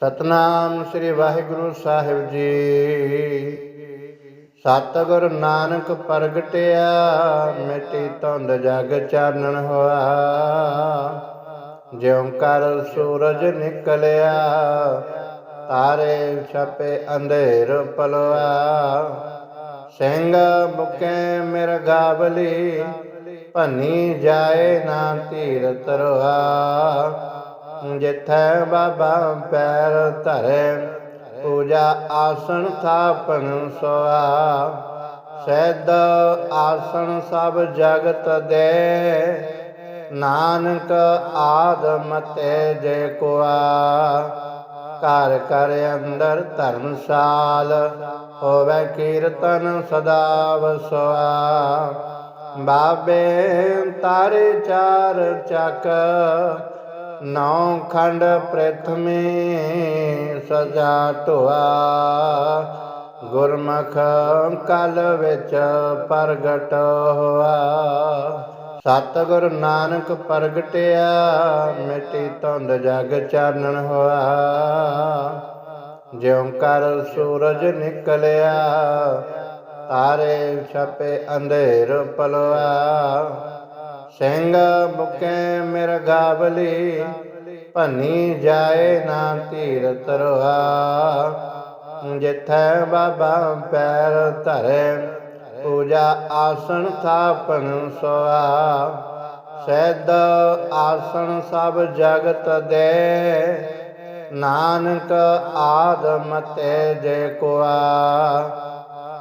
ਸਤਨਾਮ ਸ੍ਰੀ ਵਾਹਿਗੁਰੂ ਸਾਹਿਬ ਜੀ। ਸਤਿਗੁਰ ਨਾਨਕ ਪ੍ਰਗਟਿਆ, ਮਿੱਟੀ ਧੁੰਦ ਜਗ ਚਾਨਣ ਹੋਆ। ਜਿਉ ਕਰ ਸੂਰਜ ਨਿਕਲਿਆ, ਤਾਰੇ ਛਪੇ ਅੰਧੇਰ ਪਲਵਾ ਸਿੰਘ ਬੁਕੇ ਮਿਰਗਾਵਲੀ ਭੰਨੀ ਜਾਏ ਨਾ ਤੀਰ ਤਰਵਾ ਜਿੱਥੈ ਬਾਬਾ ਪੈਰ ਧਰੇ, ਪੂਜਾ ਆਸਣ ਥਾਪਨ ਸੋਆ। ਸੈਦ ਆਸਣ ਸਭ ਜਗਤ ਦੇ, ਨਾਨਕ ਆਦ ਮਤੇ ਜੇ ਕੋਆ। ਘਰ ਘਰ ਅੰਦਰ ਧਰਮਸਾਲ, ਹੋਵੇ ਕੀਰਤਨ ਸਦਾ ਵਸਵਾ ਬਾਬੇ ਤਾਰੇ ਚਾਰ ਚੱਕ ਨੌ ਖੰਡ ਪ੍ਰਥਮੇ ਸਜਾ ਢੋਆ ਗੁਰਮੁਖ ਕਲ ਵਿੱਚ ਪ੍ਰਗਟ ਹੋਆ। ਸਤਿਗੁਰ ਨਾਨਕ ਪ੍ਰਗਟਿਆ, ਮਿੱਟੀ ਧੁੰਦ ਜਗ ਚਾਨਣ ਹੋਆ। ਜਿਉ ਕਰ ਸੂਰਜ ਨਿਕਲਿਆ, ਤਾਰੇ ਛਪੇ ਅੰਧੇਰ ਪਲਵਾ ਸਿੰਘ ਬੁਕੇ ਮਿਰਗਾਵਲੀ ਭੰਨੀ ਜਾਏ ਨਾ ਧੀਰ ਤਰਵਾ ਜਿੱਥੈ ਬਾਬਾ ਪੈਰ ਧਰੇ, ਪੂਜਾ ਆਸਣ ਥਾਪਨ ਸੋਆ ਸੈਦ ਆਸਣ ਸਭ ਜਗਤ ਦੇ, ਨਾਨਕ ਆਦ ਮਤੇ ਜੇ ਕੋਆ।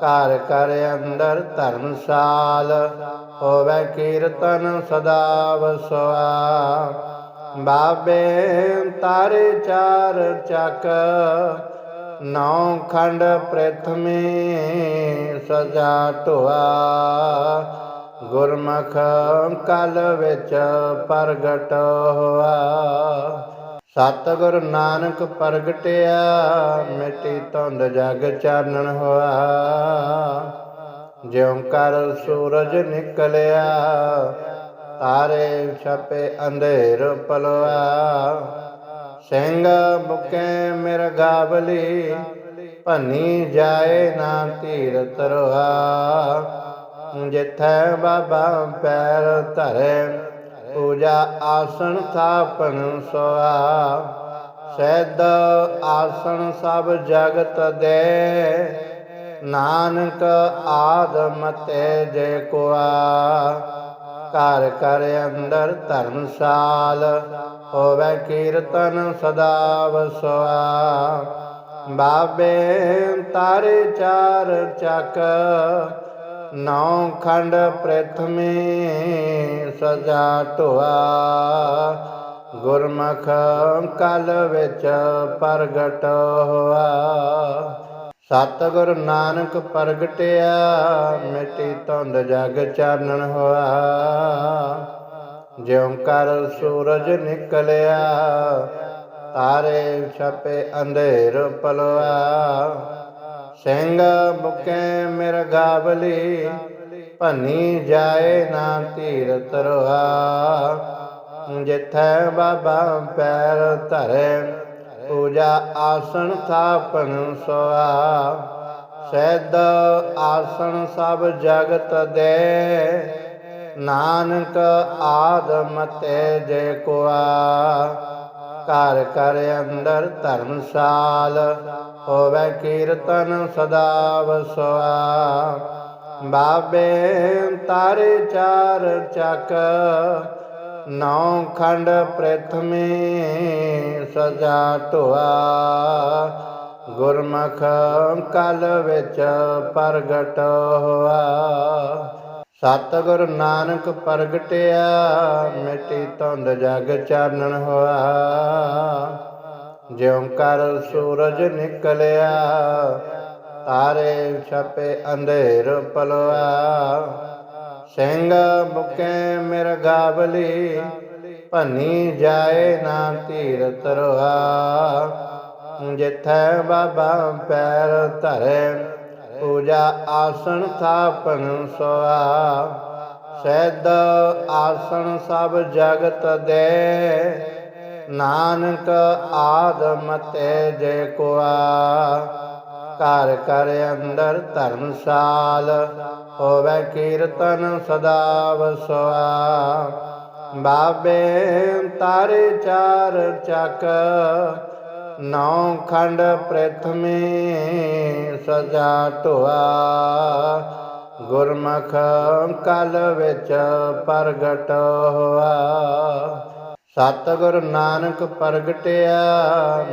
ਘਰ ਘਰ ਅੰਦਰ ਧਰਮਸਾਲ, ਹੋਵੇ ਕੀਰਤਨ ਸਦਾ ਵਸਵਾ। ਬਾਬੇ ਤਾਰੇ ਚਾਰ ਚੱਕ, ਨੌ ਖੰਡ ਪ੍ਰਥਮੇ ਸਜਾ ਢੋਆ। ਗੁਰਮੁਖ ਕਲ ਵਿੱਚ ਪ੍ਰਗਟ ਹੋਆ। ਸਤਿਗੁਰ ਨਾਨਕ ਪ੍ਰਗਟਿਆ, ਮਿੱਟੀ ਧੁੰਦ ਜਗ ਚਾਨਣ ਹੋਆ। ਜਿਉ ਕਰ ਸੂਰਜ ਨਿਕਲਿਆ, ਤਾਰੇ ਛਪੇ ਅੰਧੇਰ ਪਲਵਾ ਸਿੰਘ ਬੁਕੇ ਮਿਰਗਾਵਲੀ ਭੰਨੀ ਜਾਏ ਨਾ ਧੀਰ ਤਰਵਾ ਜਿੱਥੇ ਬਾਬਾ ਪੈਰ ਧਰੇ ਪੂਜਾ ਆਸਣ ਥਾਪਣ ਸੋਆ ਸੈਦ ਆਸਣ ਸਭ ਜਗਤ ਦੇ। ਨਾਨਕ ਆਦ ਮਤੇ ਜੇ ਕੋਆ। ਘਰ ਘਰ ਅੰਦਰ ਧਰਮਸਾਲ, ਹੋਵੇ ਕੀਰਤਨ ਸਦਾ ਵਸਵਾ। ਬਾਬੇ ਤਾਰੇ ਚਾਰ ਚੱਕ ਨੌ ਖੰਡ ਪ੍ਰਥਮੇ ਸਜਾ ਢੋਆ। ਗੁਰਮੁਖ ਕਲ ਵਿੱਚ ਪ੍ਰਗਟ ਹੋਆ। ਸਤਿਗੁਰ ਨਾਨਕ ਪ੍ਰਗਟਿਆ, ਮਿੱਟੀ ਧੁੰਦ ਜਗ ਚਾਨਣ ਹੋਆ। ਜਿਉ ਕਰ ਸੂਰਜ ਨਿਕਲਿਆ, ਤਾਰੇ ਛਪੇ ਅੰਧੇਰ ਪਲਵਾ ਸਿੰਘ ਬੁਕੇ ਮਿਰਗਾਵਲੀ ਭੰਨੀ ਜਾਏ ਨਾ ਧੀਰ ਤਰਵਾ ਜਿੱਥੈ ਬਾਬਾ ਪੈਰ ਧਰੇ, ਪੂਜਾ ਆਸਣ ਥਾਪਨ ਸੋਆ ਸੈਦ ਆਸਣ ਸਭ ਜਗਤ ਦੇ, ਨਾਨਕ ਆਦ ਮਤੇ ਜੇ ਕੋਆ। ਘਰ ਘਰ ਅੰਦਰ ਧਰਮਸਾਲ ਹੋਵੇ ਕੀਰਤਨ ਸਦਾ ਵਸਵਾ। ਬਾਬੇ ਤਾਰੇ ਚਾਰ ਚੱਕ, ਨੌ ਖੰਡ ਪ੍ਰਥਮੇ ਸਜਾ ਢੋਆ ਗੁਰਮੁਖ ਕਲ ਵਿੱਚ ਪ੍ਰਗਟ ਹੋਆ। ਸਤਿਗੁਰ ਨਾਨਕ ਪ੍ਰਗਟਿਆ, ਮਿੱਟੀ ਧੁੰਦ ਜਗ ਚਾਨਣ ਹੋਆ। ਜਿਉਂ ਕਰ ਸੂਰਜ ਨਿਕਲਿਆ, ਤਾਰੇ ਛਪੇ ਅੰਧੇਰ ਪਲਵਾ। ਸਿੰਘ ਬੁਕੇ ਮਿਰਗਾਵਲੀ ਭੰਨੀ ਜਾਏ ਨਾ ਤੀਰ ਤਰਵਾ ਜਿੱਥੇ ਬਾਬਾ ਪੈਰ ਧਰੇ, ਪੂਜਾ ਆਸਣ ਥਾਪਨ ਸੋਆ ਸੈਦ ਆਸਣ ਸਭ ਜਗਤ ਦੇ ਨਾਨਕ ਆਦਮ ਤੇ ਜੇ ਕੋਆ, ਘਰ ਘਰ ਅੰਦਰ ਧਰਮਸਾਲ ਹੋਵੇ ਕੀਰਤਨ ਸਦਾ ਵਸਵਾ ਬਾਬੇ ਤਾਰੇ ਚਾਰ ਚੱਕ, ਨੌ ਖੰਡ ਪ੍ਰਥਮੇ ਸਜਾ ਢੋਆ। ਗੁਰਮੁਖ ਕਲ ਵਿੱਚ ਪ੍ਰਗਟ ਹੋਆ। ਸਤਿਗੁਰ ਨਾਨਕ ਪ੍ਰਗਟਿਆ,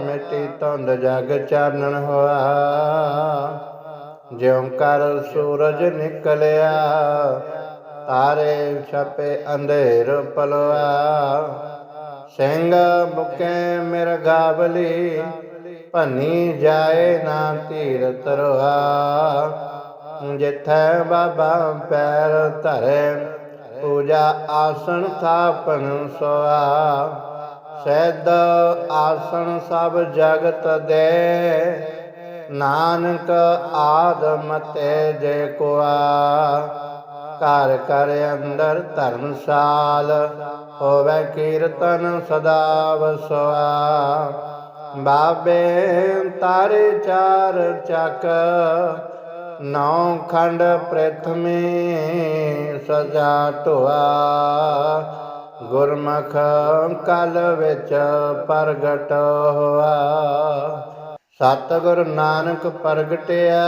ਮਿੱਟੀ ਧੁੰਦ ਜਗ ਚਾਨਣ ਹੋਆ। ਜਿਉ ਕਰ ਸੂਰਜ ਨਿਕਲਿਆ, ਤਾਰੇ ਛਪੇ ਅੰਧੇਰ ਪਲਵਾ ਸਿੰਘ ਬੁਕੇ ਮਿਰਗਾਵਲੀ ਭੰਨੀ ਜਾਏ ਨਾ ਧੀਰ ਤਰਵਾ ਜਿੱਥੇ ਬਾਬਾ ਪੈਰ ਧਰੇ ਪੂਜਾ ਆਸਣ ਥਾਪਣ ਸੋਆ ਸੈਦ ਆਸਣ ਸਭ ਜਗਤ ਦੇ। ਨਾਨਕ ਆਦਮ ਤੇ ਜੇ ਕੋਆ। ਘਰ ਘਰ ਅੰਦਰ ਧਰਮਸਾਲ, ਹੋਵੇ ਕੀਰਤਨ ਸਦਾ ਵਸਵਾ। ਬਾਬੇ ਤਾਰੇ ਚਾਰ ਚੱਕ ਨੌ ਖੰਡ ਪ੍ਰਥਮੇ ਸਜਾ ਢੋਆ। ਗੁਰਮੁਖ ਕਲ ਵਿੱਚ ਪ੍ਰਗਟ ਹੋਆ। ਸਤਿਗੁਰ ਨਾਨਕ ਪ੍ਰਗਟਿਆ,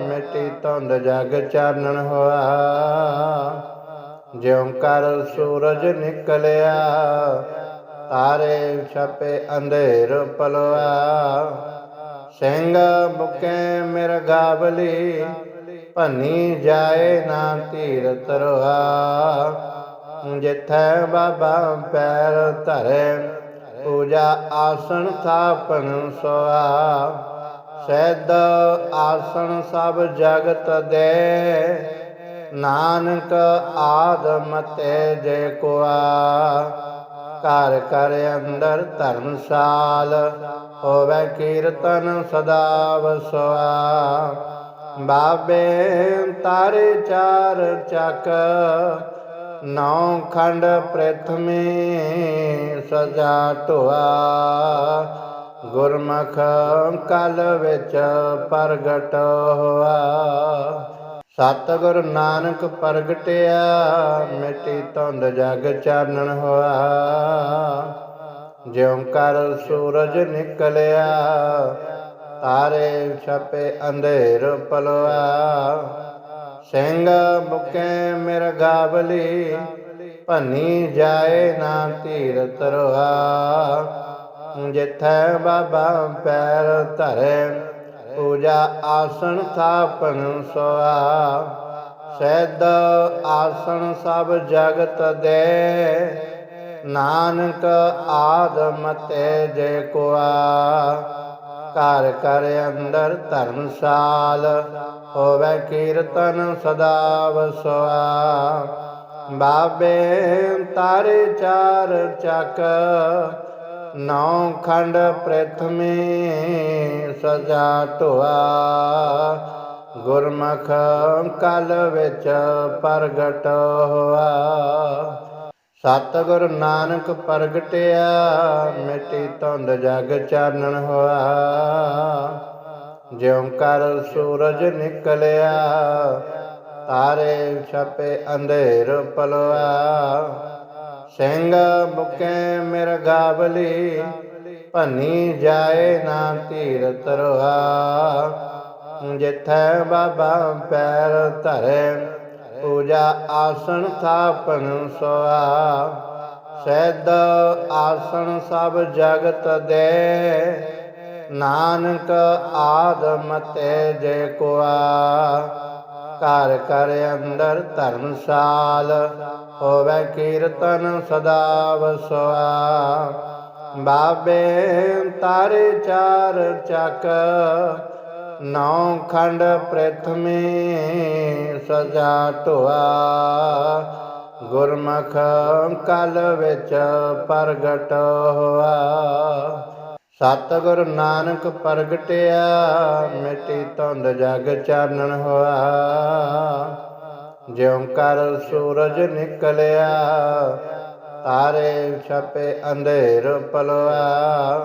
ਮਿੱਟੀ ਧੁੰਦ ਜਗ ਚਾਨਣ ਹੋਆ। ਜਿਉ ਕਰ ਸੂਰਜ ਨਿਕਲਿਆ, ਤਾਰੇ ਛਪੇ ਅੰਧੇਰ ਪਲਵਾ ਸਿੰਘ ਬੁਕੇ ਮਿਰਗਾਵਲੀ ਭੰਨੀ ਜਾਏ ਨਾ ਧੀਰ ਤਰਵਾ ਜਿੱਥੈ ਬਾਬਾ ਪੈਰ ਧਰੇ, ਪੂਜਾ ਆਸਣ ਥਾਪਨ ਸੋਆ ਸੈਦ ਆਸਣ ਸਭ ਜਗਤ ਦੇ, ਨਾਨਕ ਆਦਮ ਤੇ ਜੇ ਕੋਆ। ਘਰ ਘਰ ਅੰਦਰ ਧਰਮਸਾਲ ਹੋਵੇ ਕੀਰਤਨ ਸਦਾ ਵਸਵਾ। ਬਾਬੇ ਤਾਰੇ ਚਾਰ ਚੱਕ, ਨੌ ਖੰਡ ਪ੍ਰਥਮੇ ਸਜਾ ਢੋਆ। ਗੁਰਮੁਖ ਕਲ ਵਿੱਚ ਪ੍ਰਗਟ ਹੋਆ। ਸਤਿਗੁਰ ਨਾਨਕ ਪ੍ਰਗਟਿਆ, ਮਿੱਟੀ ਧੁੰਦ ਜਗ ਚਾਨਣ ਹੋਆ। ਜਿਉ ਕਰ ਸੂਰਜ ਨਿਕਲਿਆ, ਤਾਰੇ ਛਪੇ ਅੰਧੇਰ ਪਲਵਾ। ਸਿੰਘ ਬੁਕੇ ਮਿਰਗਾਵਲੀ ਭੰਨੀ ਜਾਏ ਨਾ ਤੀਰ ਤਰਵਾ ਜਿੱਥੇ ਬਾਬਾ ਪੈਰ ਧਰੇ, ਪੂਜਾ ਆਸਣ ਥਾਪਨ ਸੋਆ ਸੈਦ ਆਸਣ ਸਭ ਜਗਤ ਦੇ ਨਾਨਕ ਆਦਮ ਤੇ ਜੇ ਕੋਆ, ਘਰ ਘਰ ਅੰਦਰ ਧਰਮਸਾਲ ਹੋਵੇ ਕੀਰਤਨ ਸਦਾ ਵਸਵਾ। ਬਾਬੇ ਤਾਰੇ ਚਾਰ ਚੱਕ, ਨੌ ਖੰਡ ਪ੍ਰਥਮੇ ਸਜਾ ਢੋਆ। ਗੁਰਮੁਖ ਕਲ ਵਿੱਚ ਪ੍ਰਗਟ ਹੋਆ। ਸਤਿਗੁਰ ਨਾਨਕ ਪ੍ਰਗਟਿਆ, ਮਿੱਟੀ ਧੁੰਦ ਜਗ ਚਾਨਣ ਹੋਆ। ਜਿਉ ਕਰ ਸੂਰਜ ਨਿਕਲਿਆ, ਤਾਰੇ ਛਪੇ ਅੰਧੇਰ ਪਲਵਾ ਸਿੰਘ ਬੁਕੇ ਮਿਰਗਾਵਲੀ ਭੰਨੀ ਜਾਏ ਨਾ ਧੀਰ ਤਰਵਾ ਜਿੱਥੇ ਬਾਬਾ ਪੈਰ ਧਰੇ ਪੂਜਾ ਆਸਣ ਥਾਪਨ ਸੋਆ। ਸੈਦ ਆਸਣ ਸਭ ਜਗਤ ਦੇ। ਨਾਨਕ ਆਦਮ ਤੇ ਜੇ ਕੋਆ। ਘਰ ਘਰ ਅੰਦਰ ਧਰਮਸਾਲ। ਹੋਵੇ ਕੀਰਤਨ ਸਦਾ ਵਸਵਾ ਬਾਬੇ ਤਾਰੇ ਚਾਰ ਚੱਕ। ਨੌ ਖੰਡ ਪ੍ਰਥਮੇ ਸਜਾ ਢੋਆ ਗੁਰਮੁਖ ਕਲ ਵਿੱਚ ਪ੍ਰਗਟ ਹੋਆ। ਸਤਿਗੁਰ ਨਾਨਕ ਪ੍ਰਗਟਿਆ, ਮਿੱਟੀ ਧੁੰਦ ਜਗ ਚਾਨਣ ਹੋਆ। ਜਿਉ ਕਰ ਸੂਰਜ ਨਿਕਲਿਆ, ਤਾਰੇ ਛਪੇ ਅੰਧੇਰ ਪਲਵਾ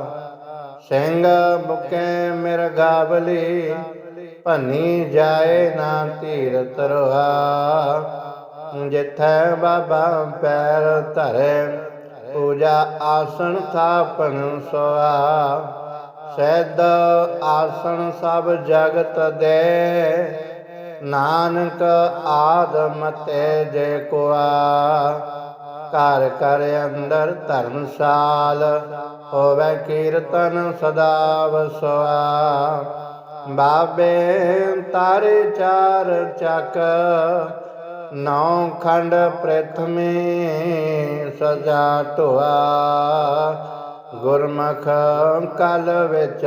ਸਿੰਘ ਬੁਕੇ ਮਿਰ ਗਾਵਲੀ, ਭੰਨੀ ਜਾਏ ਨਾ ਧੀਰ ਤਰਵਾ ਜਿੱਥੈ ਬਾਬਾ ਪੈਰ ਧਰੇ, ਪੂਜਾ ਆਸਣ ਥਾਪਨ ਸੋਆ ਸੈਦ ਆਸਣ ਸਭ ਜਗਤ ਦੇ, ਨਾਨਕ ਆਦਮ ਤੇ ਜੇ ਕੋਆ। ਘਰ ਘਰ ਅੰਦਰ ਧਰਮਸਾਲ ਹੋਵੇ ਕੀਰਤਨ ਸਦਾ ਵਸਵਾ। ਬਾਬੇ ਤਾਰੇ ਚਾਰ ਚੱਕ, ਨੌ ਖੰਡ ਪ੍ਰਥਮੇ ਸਜਾ ਢੋਆ। ਗੁਰਮੁਖ ਕਲ ਵਿੱਚ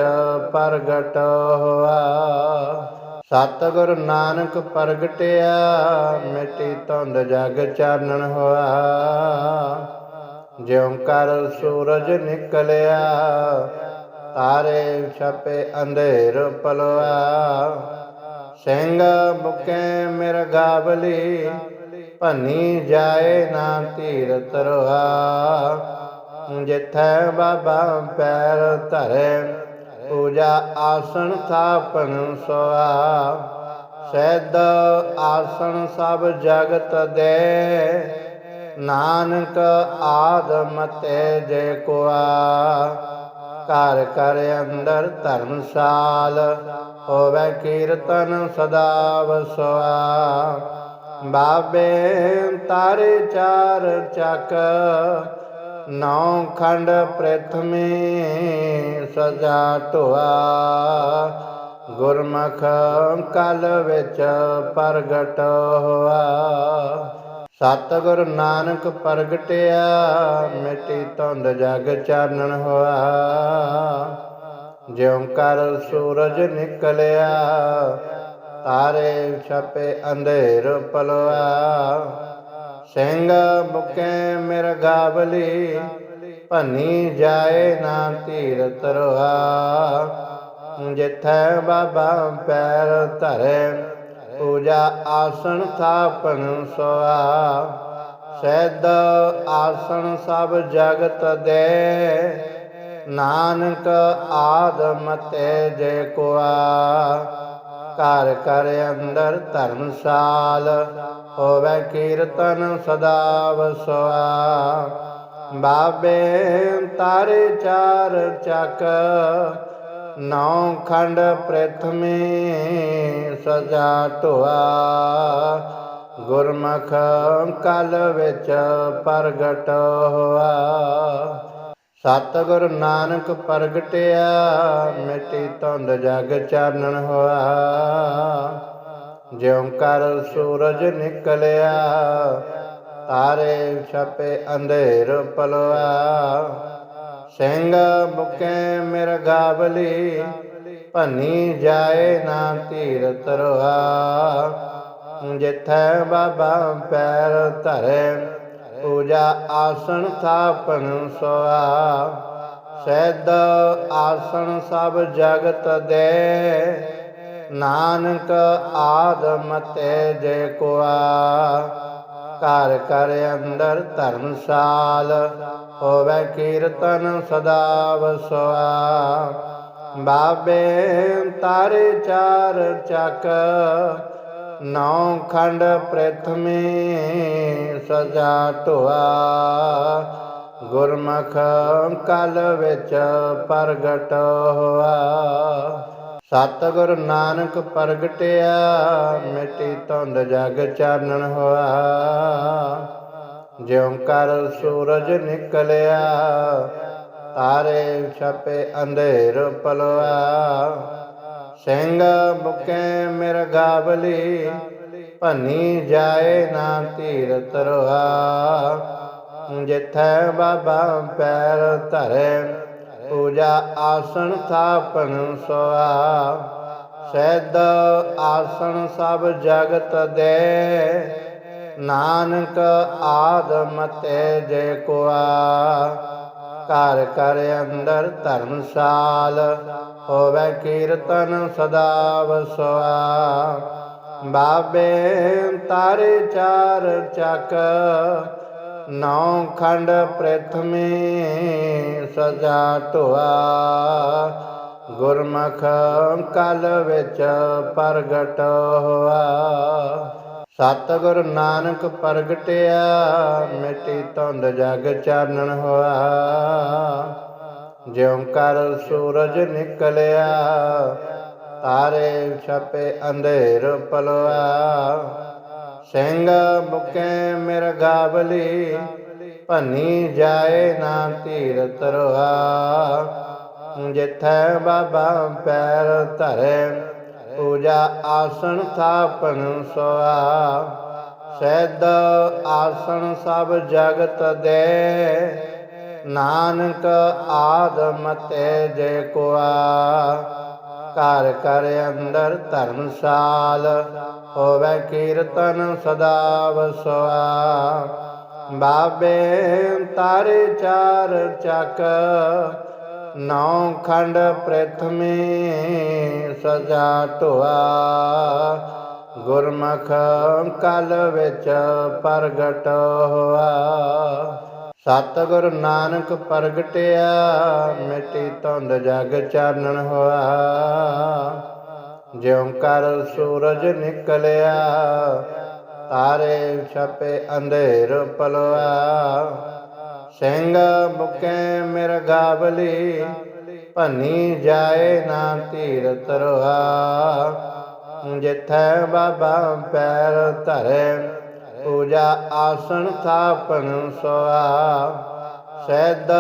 ਪ੍ਰਗਟ ਹੋਆ। ਸਤਿਗੁਰ ਨਾਨਕ ਪ੍ਰਗਟਿਆ, ਮਿੱਟੀ ਧੁੰਦ ਜਗ ਚਾਨਣ ਹੋਆ। ਜਿਉ ਕਰ ਸੂਰਜ ਨਿਕਲਿਆ, ਤਾਰੇ ਛਪੇ ਅੰਧੇਰ ਪਲਵਾ। ਸਿੰਘ ਬੁਕੇ ਮੇਰਾ ਗਾਵਲੀ, ਭੰਨੀ ਜਾਏ ਨਾ ਤੀਰ ਤਰਵਾ ਜਿੱਥੇ ਬਾਬਾ ਪੈਰ ਧਰੇ, ਪੂਜਾ ਆਸਣ ਥਾਪਨ ਸੋਆ ਸੈਦ ਆਸਣ ਸਭ ਜਗਤ ਦੇ ਨਾਨਕ ਆਦਮ ਤੇ ਜੇ ਕੋਆ, ਘਰ ਘਰ ਅੰਦਰ ਧਰਮਸਾਲ, ਹੋਵੇ ਕੀਰਤਨ ਸਦਾ ਵਸਵਾ ਬਾਬੇ ਤਾਰੇ ਚਾਰ ਚੱਕ, ਨੌ ਖੰਡ ਪ੍ਰਥਮੇ ਸਜਾ ਢੋਆ। ਗੁਰਮੁਖ ਕਲ ਵਿੱਚ ਪ੍ਰਗਟ ਹੋਆ। ਸਤਿਗੁਰ ਨਾਨਕ ਪ੍ਰਗਟਿਆ, ਮਿੱਟੀ ਧੁੰਦ ਜਗ ਚਾਨਣ ਹੋਆ। ਜਿਉ ਕਰ ਸੂਰਜ ਨਿਕਲਿਆ, ਤਾਰੇ ਛਪੇ ਅੰਧੇਰ ਪਲਵਾ ਸਿੰਘ ਬੁਕੇ ਮਿਰ ਗਾਵਲੀ, ਭੰਨੀ ਜਾਏ ਨਾ ਤੀਰ ਤਰਵਾ ਜਿੱਥੇ ਬਾਬਾ ਪੈਰ ਧਰੇ ਪੂਜਾ ਆਸਣ ਥਾਪਨ ਸੁਆ ਸੈਦ ਆਸਣ ਸਭ ਜਗਤ ਦੇ। ਨਾਨਕ ਆਦਮ ਤੇ ਜੇ ਕੋਆ। ਘਰ ਘਰ ਅੰਦਰ ਧਰਮਸਾਲ। ਹੋਵੇ ਕੀਰਤਨ ਸਦਾ ਵਸਵਾ ਬਾਬੇ ਤਾਰੇ ਚਾਰ ਚੱਕ। ਨੌ ਖੰਡ ਪ੍ਰਥਮੇ ਸਜਾ ਢੋਆ ਗੁਰਮੁਖ ਕਲ ਵਿੱਚ ਪ੍ਰਗਟ ਹੋਆ ਸਤਿਗੁਰ ਨਾਨਕ ਪ੍ਰਗਟਿਆ ਮਿੱਟੀ ਧੁੰਦ ਜਗ ਚਾਨਣ ਹੋਆ ਜਿਉ ਕਰ ਸੂਰਜ ਨਿਕਲਿਆ ਤਾਰੇ ਛਪੇ ਅੰਧੇਰ ਪਲਵਾ ਸਿੰਘ ਬੁਕੇ ਮਿਰ ਗਾਵਲੀ, ਭੰਨੀ ਜਾਏ ਨਾ ਧੀਰ ਤਰਵਾ ਜਿੱਥੈ ਬਾਬਾ ਪੈਰ ਧਰੇ, ਪੂਜਾ ਆਸਣ ਥਾਪਨ ਸੋਆ ਸੈਦ ਆਸਣ ਸਭ ਜਗਤ ਦੇ, ਨਾਨਕ ਆਦਮ ਤੇ ਜੇ ਕੋਆ। ਘਰ ਘਰ ਅੰਦਰ ਧਰਮਸਾਲ, ਹੋਵੇ ਕੀਰਤਨ ਸਦਾ ਵਸਵਾ। ਬਾਬੇ ਤਾਰੇ ਚਾਰ ਚੱਕ, ਨੌ ਖੰਡ ਪ੍ਰਥਮੇ ਸਜਾ ਢੋਆ। ਗੁਰਮੁਖ ਕਲ ਵਿੱਚ ਪ੍ਰਗਟ ਹੋਆ। ਸਤਿਗੁਰ ਨਾਨਕ ਪ੍ਰਗਟਿਆ, ਮਿਟੀ ਧੁੰਦ ਜਗ ਚਾਨਣ ਹੋਆ। ਜਿਉ ਕਰ ਸੂਰਜ ਨਿਕਲਿਆ, ਤਾਰੇ ਛਪੇ ਅੰਧੇਰ ਪਲਵਾ ਸਿੰਘ ਬੁਕੇ ਮਿਰ ਗਾਵਲੀ, ਭੰਨੀ ਜਾਏ ਨਾ ਧੀਰ ਤਰਵਾ ਜਿੱਥੈ ਬਾਬਾ ਪੈਰ ਧਰੇ ਪੂਜਾ ਆਸਣ ਥਾਪਣ ਸੁਆ। ਸੈਦ ਆਸਣ ਸਭ ਜਗਤ ਦੇ। ਨਾਨਕ ਆਦਮ ਤੇ ਜੇ ਕੋਆ। ਘਰ ਘਰ ਅੰਦਰ ਧਰਮਸਾਲ। ਹੋਵੇ ਕੀਰਤਨ ਸਦਾ ਵਸਵਾ ਬਾਬੇ ਤਾਰੇ ਚਾਰ ਚੱਕ। ਨੌ ਖੰਡ ਪ੍ਰਥਮੇ ਸਜਾ ਢੋਆ ਗੁਰਮੁਖ ਕਲ ਵਿੱਚ ਪ੍ਰਗਟ ਹੋਆ। ਸਤਿਗੁਰ ਨਾਨਕ ਪ੍ਰਗਟਿਆ, ਮਿੱਟੀ ਧੁੰਦ ਜਗ ਚਾਨਣ ਹੋਆ। ਜਿਉ ਕਰ ਸੂਰਜ ਨਿਕਲਿਆ, ਤਾਰੇ ਛਪੇ ਅੰਧੇਰ ਪਲਵਾ ਸਿੰਘ ਬੁਕੇ ਮਿਰਗਾਵਲੀ ਭੰਨੀ ਜਾਏ ਨਾ ਧੀਰ ਤਰਵਾ ਜਿੱਥੈ ਬਾਬਾ ਪੈਰ ਧਰੇ, ਪੂਜਾ ਆਸਣ ਥਾਪਨ ਸੋਆ ਸੈਦ ਆਸਣ ਸਭ ਜਗਤ ਦੇ, ਨਾਨਕ ਆਦਮ ਤੇ ਜੇ ਕੋਆ। ਘਰ ਘਰ ਅੰਦਰ ਧਰਮਸਾਲ, ਹੋਵੇ ਕੀਰਤਨ ਸਦਾ ਵਸਵਾ। ਬਾਬੇ ਤਾਰੇ ਚਾਰ ਚੱਕ, ਨੌ ਖੰਡ ਪ੍ਰਥਮੇ ਸਜਾ ਢੋਆ। ਗੁਰਮੁਖ ਕਲ ਵਿੱਚ ਪ੍ਰਗਟ ਹੋਆ। ਸਤਿਗੁਰ ਨਾਨਕ ਪ੍ਰਗਟਿਆ, ਮਿੱਟੀ ਧੁੰਦ ਜਗ ਚਾਨਣ ਹੋਆ। ਜਿਉਂ ਕਰ ਸੂਰਜ ਨਿਕਲਿਆ, ਤਾਰੇ ਛਪੇ ਅੰਧੇਰ ਪਲਵਾ ਸਿੰਘ ਬੁਕੇ ਮਿਰਗਾਵਲੀ ਭੰਨੀ ਜਾਏ ਨਾ ਧੀਰ ਤਰਵਾ ਜਿੱਥੈ ਬਾਬਾ ਪੈਰ ਧਰੇ ਪੂਜਾ ਆਸਣ ਥਾਪਨ ਸੋਆ ਸੈਦ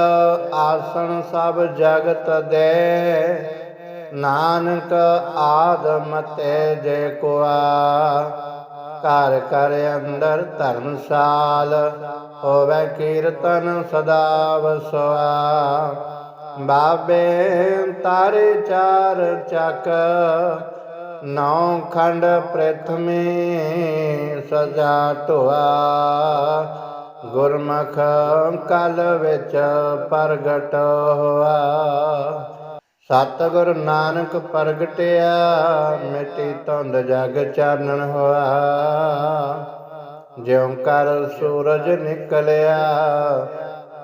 ਆਸਣ ਸਭ ਜਗਤ ਦੇ। ਨਾਨਕ ਆਦਮ ਤੇ ਜੇ ਕੋਆ। ਘਰ ਘਰ ਅੰਦਰ ਧਰਮਸਾਲ ਹੋਵੇ ਕੀਰਤਨ ਸਦਾ ਵਸਵਾ। ਬਾਬੇ ਤਾਰੇ ਚਾਰ ਚੱਕ। ਨੌ ਖੰਡ ਪ੍ਰਥਮੇ ਸਜਾ ਢੋਆ। ਗੁਰਮੁਖ ਕਲ ਵਿੱਚ ਪ੍ਰਗਟ ਹੋਆ। ਸਤਿਗੁਰ ਨਾਨਕ ਪ੍ਰਗਟਿਆ, ਮਿੱਟੀ ਧੁੰਦ ਜਗ ਚਾਨਣ ਹੋਆ। ਜਿਉ ਕਰ ਸੂਰਜ ਨਿਕਲਿਆ,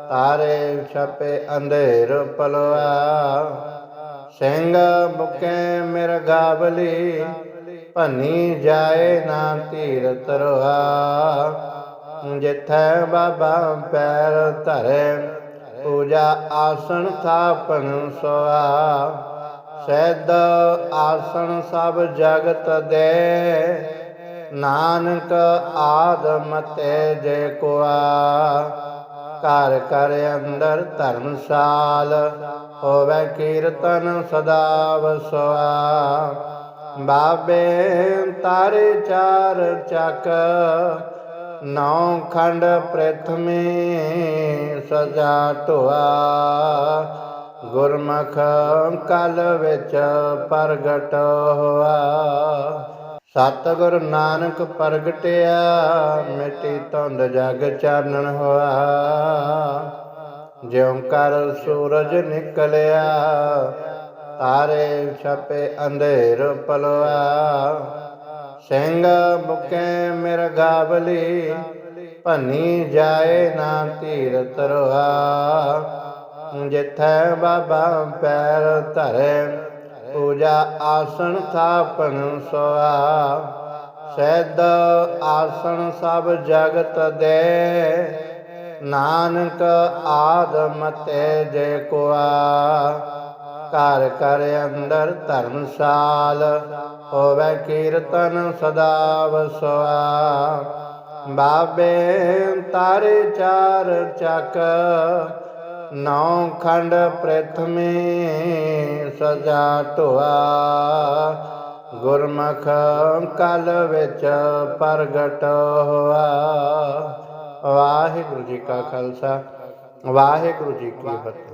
ਤਾਰੇ ਛਪੇ ਅੰਧੇਰ ਪਲਵਾ ਸਿੰਘ ਬੁਕੇ ਮਿਰਗਾਵਲੀ ਭੰਨੀ ਜਾਏ ਨਾ ਧੀਰ ਤਰਵਾ ਜਿੱਥੈ ਬਾਬਾ ਪੈਰ ਧਰੇ, ਪੂਜਾ ਆਸਣ ਥਾਪਨ ਸੋਆ ਸੈਦ ਆਸਣ ਸਭ ਜਗਤ ਦੇ, ਨਾਨਕ ਆਦਮ ਤੇ ਜੇ ਕੋਆ। ਘਰ ਘਰ ਅੰਦਰ ਧਰਮਸਾਲ, ਹੋਵੇ ਕੀਰਤਨ ਸਦਾ ਵਸਵਾ। ਬਾਬੇ ਤਾਰੇ ਚਾਰ ਚੱਕ, ਨੌ ਖੰਡ ਪ੍ਰਥਮੇ ਸਜਾ ਢੋਆ। ਗੁਰਮੁਖ ਕਲ ਵਿੱਚ ਪ੍ਰਗਟ ਹੋਆ। ਸਤਿਗੁਰ ਨਾਨਕ ਪ੍ਰਗਟਿਆ, ਮਿੱਟੀ ਧੁੰਦ ਜਗ ਚਾਨਣ ਹੋਆ। ਜਿਉ ਕਰ ਸੂਰਜ ਨਿਕਲਿਆ, ਤਾਰੇ ਛਪੇ ਅੰਧੇਰ ਪਲਵਾ ਸਿੰਘ ਬੁਕੇ ਮਿਰਗਾਵਲੀ ਭੰਨੀ ਜਾਏ ਨਾ ਧੀਰ ਤਰਵਾ ਜਿੱਥੇ ਬਾਬਾ ਪੈਰ ਧਰੇ ਪੂਜਾ ਆਸਣ ਥਾਪਨ ਸੋਆ ਸੈਦ ਆਸਣ ਸਭ ਜਗਤ ਦੇ। ਨਾਨਕ ਆਦਮ ਤੇ ਜੇ ਕੋਆ। ਘਰ ਘਰ ਅੰਦਰ ਧਰਮਸਾਲ, ਹੋਵੇ ਕੀਰਤਨ ਸਦਾ ਵਸਵਾ। ਬਾਬੇ ਤਾਰੇ ਚਾਰ ਚੱਕ ਨੌ ਖੰਡ ਪ੍ਰਥਮੇ ਸਜਾ ਢੋਆ। ਗੁਰਮੁਖ ਕਲ ਵਿੱਚ ਪ੍ਰਗਟ ਹੋਆ। ਵਾਹਿਗੁਰੂ ਜੀ ਕਾ ਖਾਲਸਾ, ਵਾਹਿਗੁਰੂ ਜੀ ਕੀ ਫਤਿਹ।